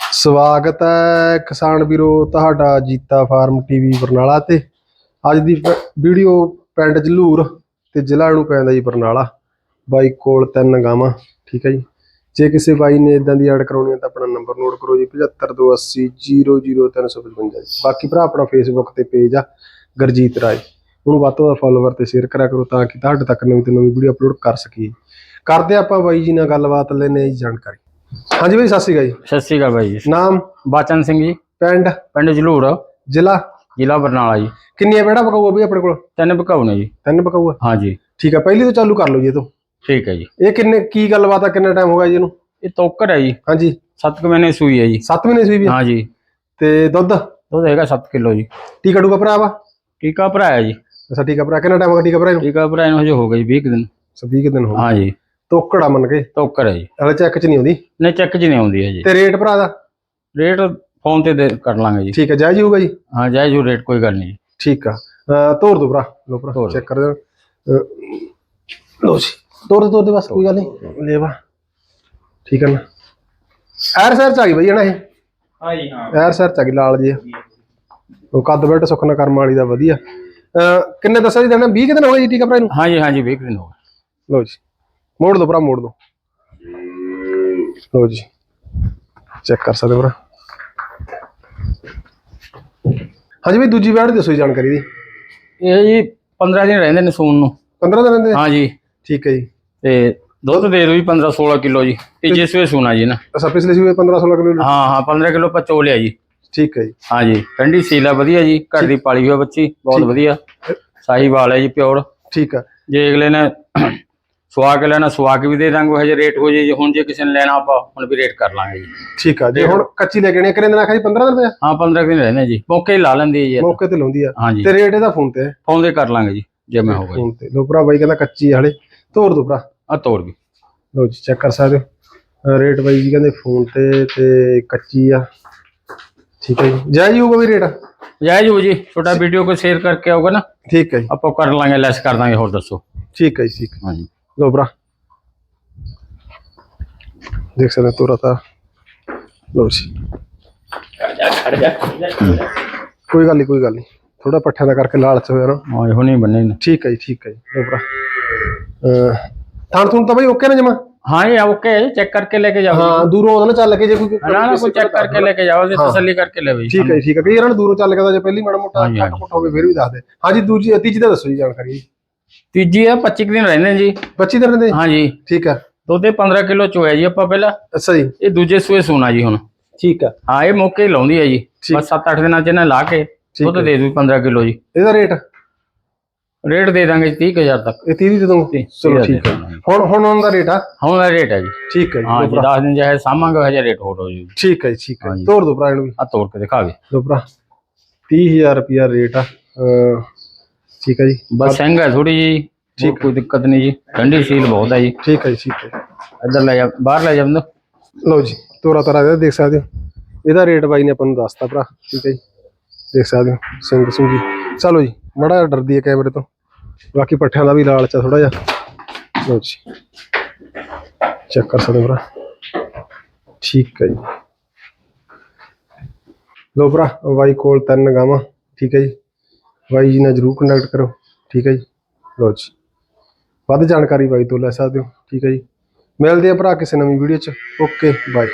ਸਵਾਗਤ ਹੈ ਕਿਸਾਨ ਵੀਰੋ, ਤੁਹਾਡਾ ਜੀਤਾ ਫਾਰਮ ਟੀਵੀ ਬਰਨਾਲਾ ਤੇ। ਅੱਜ ਦੀ ਵੀਡੀਓ ਪਿੰਡ ਜਲੂਰ ਤੇ ਜ਼ਿਲ੍ਹਾ ਨੂੰ ਪੈਂਦਾ ਜੀ ਬਰਨਾਲਾ। ਬਾਈ ਕੋਲ ਤਿੰਨ ਗਾਵਾਂ, ਠੀਕ ਹੈ ਜੀ। ਜੇ ਕਿਸੇ ਬਾਈ ਨੇ ਇਦਾਂ ਦੀ ਐਡ ਕਰਾਉਣੀ ਹੈ ਤਾਂ ਆਪਣਾ ਨੰਬਰ ਨੋਟ ਕਰੋ ਜੀ 7528000355 ਜੀ। ਬਾਕੀ ਭਰਾ ਆਪਣਾ ਫੇਸਬੁੱਕ ਤੇ ਪੇਜ ਆ, ਗਰਜੀਤ ਰਾਏ। ਉਹਨੂੰ ਵੱਧ ਤੋਂ ਵੱਧ ਫਾਲੋਵਰ ਤੇ ਸ਼ੇਅਰ ਕਰਿਆ ਕਰੋ ਤਾਂ ਕਿ ਤੁਹਾਡੇ ਤੱਕ ਨਵੀਂ ਤੋਂ ਨਵੀਂ ਵੀਡੀਓ ਅਪਲੋਡ ਕਰ ਸਕੀਏ। ਕਰਦੇ ਆਪਾਂ ਬਾਈ ਜੀ ਨਾਲ ਗੱਲਬਾਤ ਲੈਨੇ ਜੀ ਜਾਣਕਾਰੀ। ਹਾਂਜੀ ਬਾਈ ਸਤਿ ਸ਼੍ਰੀ ਅਕਾਲ ਜੀ। ਸਤਿ ਸ਼੍ਰੀ ਅਕਾਲ ਬਾਈ ਜੀ। ਨਾਮ? ਬਾਚਨ ਸਿੰਘ ਜੀ। ਪਿੰਡ? ਪਿੰਡ ਜਲੂਰ ਜ਼ਿਲ੍ਹਾ? ਜ਼ਿਲ੍ਹਾ ਬਰਨਾਲਾ ਜੀ। ਕਿੰਨੀਆਂ ਬੈੜਾ ਪਕਾਊਗਾ ਵੀ ਆਪਣੇ ਕੋਲ? ਤਿੰਨ ਬਕਾਉ ਨੇ ਜੀ। ਤਿੰਨ ਪਕਾਊਗਾ ਹਾਂਜੀ। ਠੀਕ ਆ ਪਹਿਲੀ ਤੋਂ ਚਾਲੂ ਕਰ ਲਓ ਜੀ ਇਹ ਤੋਂ। ਠੀਕ ਹੈ ਜੀ। ਇਹ ਕਿੰਨੇ ਕੀ ਗੱਲਬਾਤ ਆ ਕਿੰਨਾ ਟਾਈਮ ਹੋ ਗਿਆ ਜੀ ਇਹਨੂੰ? ਇਹ ਤੋਕਰ ਹੈ ਜੀ। ਹਾਂਜੀ। 7 ਮਹੀਨੇ ਸੂਈ ਹੈ ਜੀ। 7 ਮਹੀਨੇ ਸੂਈ ਵੀ ਆ? ਹਾਂਜੀ। ਤੇ ਦੁੱਧ? ਦੁੱਧ ਹੈਗਾ 7 ਕਿਲੋ ਜੀ। ਟੀਕਾ ਟੂਕਾ ਭਰਾ ਵਾ? ਟੀਕਾ ਭਰਾਇਆ ਜੀ। ਅੱਛਾ ਟੀਕਾ ਭਰਾ। ਕਿੰਨਾ ਟਾਈਮ ਹੋ ਗਿਆ ਟੀਕਾ ਭਰਾ ਨੂੰ ਟੀਕਾ ਭਰਾਇਆ ਨੂੰ ਹਜੇ ਹੋ ਗਈ 20 ਕੁ ਦਿਨ। 20 ਕੁ ਦਿਨ ਹੋ ਗਏ। ਹਾਂਜੀ। ਤੋਕੜਾ ਮੰਨ ਕੇ। ਤੋਕਰ ਹੈ ਜੀ। ਹਲੇ ਚੈੱਕ ਚ ਨਹੀਂ ਆਉਂਦੀ? ਨੇ ਚੈੱਕ ਚ ਨਹੀਂ ਆਉਂਦੀ ਹੈ ਜੀ ਤੇ ਰੇਟ ਭਰਾ ਦਾ? ਰੇਟ ਫੋਨ ਤੇ ਦੇ- ਕਰ ਲਾਂਗੇ ਜੀ। ਠੀਕ ਹੈ ਜਾਇਜ਼ ਹੀ ਹੋਊਗਾ ਜੀ? ਹਾਂ ਜਾਇਜ਼ ਜੋ ਰੇਟ ਕੋਈ ਗੱਲ ਨਹੀਂ। ਜੀ ਠੀਕ ਆ। ਤੋਰ ਦੋ ਭਰਾ। ਲੋ ਭਰਾ ਚੈੱਕ ਕਰ ਦੇ ਲੋ ਜੀ। ਤੋਰ ਦੇ ਤੋਰ ਦੇ ਬਸ ਕੋਈ ਗੱਲ ਨਹੀਂ। ਲੈ ਵਾ ਠੀਕ ਹੈ ਨਾ। ਐਰ ਸਰ ਚ ਆ ਗਈ ਬਈ ਨਾ ਇਹ? ਹਾਂ ਜੀ ਹਾਂ। ਐਰ ਸਰ ਚ ਆ ਗਈ ਲਾਲ ਜੀ। ਉਹ ਕੱਦ ਬੈਠ ਸੁਖਨਾ ਕਰਮ ਵਾਲੀ ਦਾ ਵਧੀਆ। ਕਿੰਨੇ ਦੱਸਿਆ ਜੀ ਦੇਣਾ? 20 ਕਿ ਦਿਨ ਹੋ ਗਏ ਜੀ ਟੀਕਾ ਭਰਾ ਨੂੰ ਹਾਂਜੀ ਹਾਂਜੀ 20 ਕੁ ਦਿਨ ਹੋ ਗਏ। ਲੋ ਜੀ। ਮੋੜ ਦੋ ਭਰਾ ਮੋੜ ਦੋ। ਲੋ ਜੀ। ਚੈੱਕ ਕਰ ਸਕਦੇ ਹੋ ਭਰਾ। ਹਾਂਜੀ ਬਈ ਦੂਜੀ ਵੈੜ ਦੱਸੋ ਜੀ ਜਾਣਕਾਰੀ ਦੀ। ਇਹ ਜੀ 15 ਦਿਨ ਰਹਿੰਦੇ ਨੇ ਸੂਣ ਨੂੰ। 15 ਦਿਨ ਦੇ ਹਾਂਜੀ ਠੀਕ ਹੈ ਜੀ। ਤੇ ਦੁੱਧ ਦੇ ਜੀ 15 16 ਕਿਲੋ ਜੀ। ਤੀਜੇ ਸਵੇ ਸੂਣਾ ਜੀ ਨਾ। ਅਸਾਂ ਪਿਛਲੇ ਸੀ 15 16 ਕਿਲੋ ਹਾਂ ਹਾਂ 15 ਕਿਲੋ ਪਚੋ ਲਿਆ ਜੀ। ਠੀਕ ਹੈ ਜੀ। ਹਾਂਜੀ ਠੰਡੀ ਸੀਲ ਵਧੀਆ ਜੀ। ਘਰ ਦੀ ਪਾਲੀ ਹੋਈ ਬੱਚੀ ਬਹੁਤ ਵਧੀਆ। ਸਾਹੀਵਾਲ ਹੈ ਜੀ ਪਿਓਰ। ਠੀਕ ਆ। ਜੇ ਅਗਲੇ ਨੇ ਸੁਆ ਕੇ ਲੈਣਾ ਸੁਆ ਕੇ ਵੀ ਦੇ ਦਾਂਗੇ ਹਜੇ ਰੇਟ ਹੋ ਜੇ ਜੀ ਹੁਣ ਜੇ ਕਿਸੇ ਨੇ ਲੈਣਾ ਆਪਾਂ ਹੁਣ ਵੀ ਰੇਟ ਕਰ ਲਾਂਗੇ ਜੀ। ਠੀਕ ਆ ਜੇ ਹੁਣ ਕੱਚੀ ਲੈ ਕੇ ਆਣੀ ਕਿੰਨੇ ਦਿਨ ਆਖਿਆ ਜੀ 15 ਦਿਨ ਪਿਆ ਹਾਂ 15 ਕੁ ਦਿਨ ਰਹਿੰਦੇ ਜੀ। ਮੌਕੇ ਹੀ ਲਾ ਲੈਂਦੀ ਹੈ ਜੀ ਤਾਂ। ਮੌਕੇ ਤੇ ਲਾਉਂਦੀ ਆ। ਹਾਂਜੀ। ਤੇ ਰੇਟ ਇਹਦਾ ਫੋਨ ਤੇ? ਫੋਨ ਦੇ ਕਰ ਲਾਂਗੇ ਜੀ ਜਿਵੇਂ ਹੋਗਾ ਜੀ। ਫੋਨ ਤੇ। ਲੋ ਭਰਾ ਬਾਈ ਕਹਿੰਦਾ ਕੱਚੀ ਹਲੇ। ਤੋੜ ਦੋ ਭਰਾ। ਆ ਤੋੜ ਵੀ। ਲੋ ਜੀ ਚੈੱਕ ਕਰ ਸਕਦੇ ਹੋ। ਰੇਟ ਬਾਈ ਜੀ ਕਹਿੰਦੇ ਫੋਨ ਤੇ ਤੇ ਕੱਚੀ ਆ। ਠੀਕ ਹੈ ਜੀ। ਜਾਇਜ਼ ਹੋਊਗਾ ਵੀ ਰੇਟ ਜਾਇਜ਼ ਹੋ ਜੀ। ਛੋਟਾ ਵੀਡੀਓ ਕੋ ਸ਼ੇਅਰ ਕਰਕੇ ਆਊਗਾ ਨਾ। ਠੀਕ ਹੈ ਜੀ। ਆਪਾਂ ਕਰ ਲਾਂਗੇ ਲੈਸ ਕਰ ਦਾਂਗੇ ਹੋਰ ਦੱਸੋ। ਠੀਕ ਹੈ ਜੀ ਠੀਕ ਹੈ। ਹਾਂਜੀ। ਭਰਾ ਦੇਖ ਸਕਦੇ ਤੋਰਾ ਤਾਂ ਲੋ ਜੀ ਕੋਈ ਗੱਲ ਨਹੀਂ ਕੋਈ ਗੱਲ ਨਹੀਂ ਥੋੜਾ ਪੱਠਿਆਂ ਦਾ ਕਰਕੇ ਲਾਲਚ ਹੋਇਆ ਨਾ। ਹਾਂ ਹੁਣੇ ਬੰਨੇ ਨੇ। ਠੀਕ ਹੈ ਜੀ ਠੀਕ ਹੈ ਜੀ ਲੋ ਭਰਾ ਅਹ ਥਾਣ ਥੂਣ ਤਾਂ ਬਈ ਓਕੇ ਨਾ ਜਮਾ? ਹਾਂ ਇਹ ਓਕੇ ਹੈ ਚੈੱਕ ਕਰਕੇ ਲੈ ਕੇ ਜਾਓ। ਹਾਂ ਦੂਰੋਂ ਆਉਂਦਾ ਨਾ ਚੱਲ ਕੇ ਜੇ ਕੋਈ ਨਾ ਨਾ ਕੋਈ ਚੈੱਕ ਕਰਕੇ ਲੈ ਕੇ ਜਾਓ ਤੇ ਤਸੱਲੀ ਕਰਕੇ ਲੈ ਬਈ। ਠੀਕ ਹੈ ਜੀ, ਠੀਕ ਹੈ। ਕਈ ਇਹਨਾਂ ਨੂੰ ਦੂਰੋਂ ਚੱਲ ਕੇ ਤਾਂ ਜੇ ਪਹਿਲੀ ਮਾੜਾ ਮੋਟਾ ਹਾਂਜੀ, ਘੱਟ ਘੁੱਟ ਹੋਵੇ ਫਿਰ ਵੀ ਦੱਸ ਦੇ। ਹਾਂਜੀ ਦੂਜੀ ਤੀਜੀ ਦਾ ਦੱਸੋ ਜੀ ਜਾਣਕਾਰੀ। ਤੀਜੀ ਆ 25 ਕੁ ਦਿਨ ਰਹਿੰਦੇ ਨੇ ਜੀ। 25 ਦਿਨ ਦੇ ਹਾਂਜੀ। ਠੀਕ ਹੈ ਦੁੱਧ ਇਹ 15 ਕਿਲੋ ਚੋਇਆ ਜੀ ਆਪਾਂ ਪਹਿਲਾਂ। ਅੱਛਾ ਜੀ। ਇਹ ਦੂਜੇ ਸੂਏ ਸੂਣਾ ਜੀ ਹੁਣ। ਠੀਕ ਹੈ ਹਾਂ ਇਹ ਮੌਕੇ ਹੀ ਲਾਉਂਦੀ ਹੈ ਜੀ। ਬਸ 7-8 ਦਿਨਾਂ ਚ ਇਹਨਾਂ ਲਾ ਕੇ ਦੁੱਧ ਦੇ ਦੂ 15 ਕਿਲੋ ਜੀ। ਇਹਦਾ ਰੇਟ? ਰੇਟ ਦੇ ਦਾਂਗੇ 30000 ਤੱਕ। ਇਹ 30 ਦੀ ਦੇ ਦੂੰ ਚਲੋ ਠੀਕ ਹੈ ਹੁਣ ਹੁਣ ਉਹਨਾਂ ਦਾ ਰੇਟ ਆ? ਹੁਣ ਦਾ ਰੇਟ ਹੈ ਜੀ। ਠੀਕ ਹੈ ਜੀ ਹਾਂ ਜੀ 10 ਦਿਨ ਜਾਏ ਸਾਮਾਂਗੇ ਹਜੇ ਰੇਟ ਹੋਰ ਹੋ ਜੀ। ਠੀਕ ਹੈ ਜੀ ਠੀਕ ਹੈ। ਤੋੜ ਦੋ ਭਰਾ ਇਹਨੂੰ ਵੀ। ਆ ਤੋੜ ਕੇ ਦਿਖਾਵੇ ਲੋ ਭਰਾ। 30000 ਰੁਪਿਆ ਰੇਟ ਆ। ਅਹ ਠੀਕ ਹੈ ਜੀ। ਬਸ ਸਿੰਘ ਹੈ ਥੋੜੀ ਜੀ ਠੀਕ ਕੋਈ ਦਿੱਕਤ ਨਹੀਂ ਜੀ। ਠੰਡੀ ਸੀਲ ਬਹੁਤ ਹੈ ਜੀ। ਠੀਕ ਹੈ ਜੀ ਠੀਕ ਹੈ। ਇੱਧਰ ਲੈ ਜਾ ਬਾਹਰ ਲੈ ਜਾ ਲਓ ਜੀ ਤੋਰਾ ਤਾਰਾ ਇਹਦਾ ਦੇਖ ਸਕਦੇ ਹੋ। ਇਹਦਾ ਰੇਟ ਬਾਈ ਨੇ ਆਪਾਂ ਨੂੰ ਦੱਸਤਾ ਭਰਾ ਠੀਕ ਹੈ ਜੀ। ਦੇਖ ਸਕਦੇ ਹੋ ਸਿੰਘ ਸੁੰਗੀ। ਚਲੋ ਜੀ ਮੜਾ ਡਰਦੀ ਹੈ ਕੈਮਰੇ ਤੋਂ। ਬਾਕੀ ਪੱਠਿਆਂ ਦਾ ਵੀ ਲਾਲਚ ਆ ਥੋੜਾ ਜਿਹਾ। ਲਓ ਜੀ। ਚੈੱਕ ਕਰ ਸਕਦੇ ਭਰਾ। ਠੀਕ ਹੈ ਜੀ। ਲਓ ਭਰਾ ਬਾਈ ਕੋਲ ਤਿੰਨ ਗਾਵਾਂ ਠੀਕ ਹੈ ਜੀ। ਬਾਈ ਜੀ ਨਾਲ ਜਰੂਰ ਕੰਟੈਕਟ ਕਰੋ। ਠੀਕ ਹੈ ਜੀ? ਲੋ ਜੀ। ਵੱਧ ਜਾਣਕਾਰੀ ਬਾਈ ਤੋਂ ਲੈ ਸਕਦੇ ਹੋ। ਠੀਕ ਹੈ ਜੀ? ਮਿਲਦੇ ਆ ਭਰਾ ਕਿਸੇ ਨਵੀਂ ਵੀਡੀਓ 'ਚ। Okay bye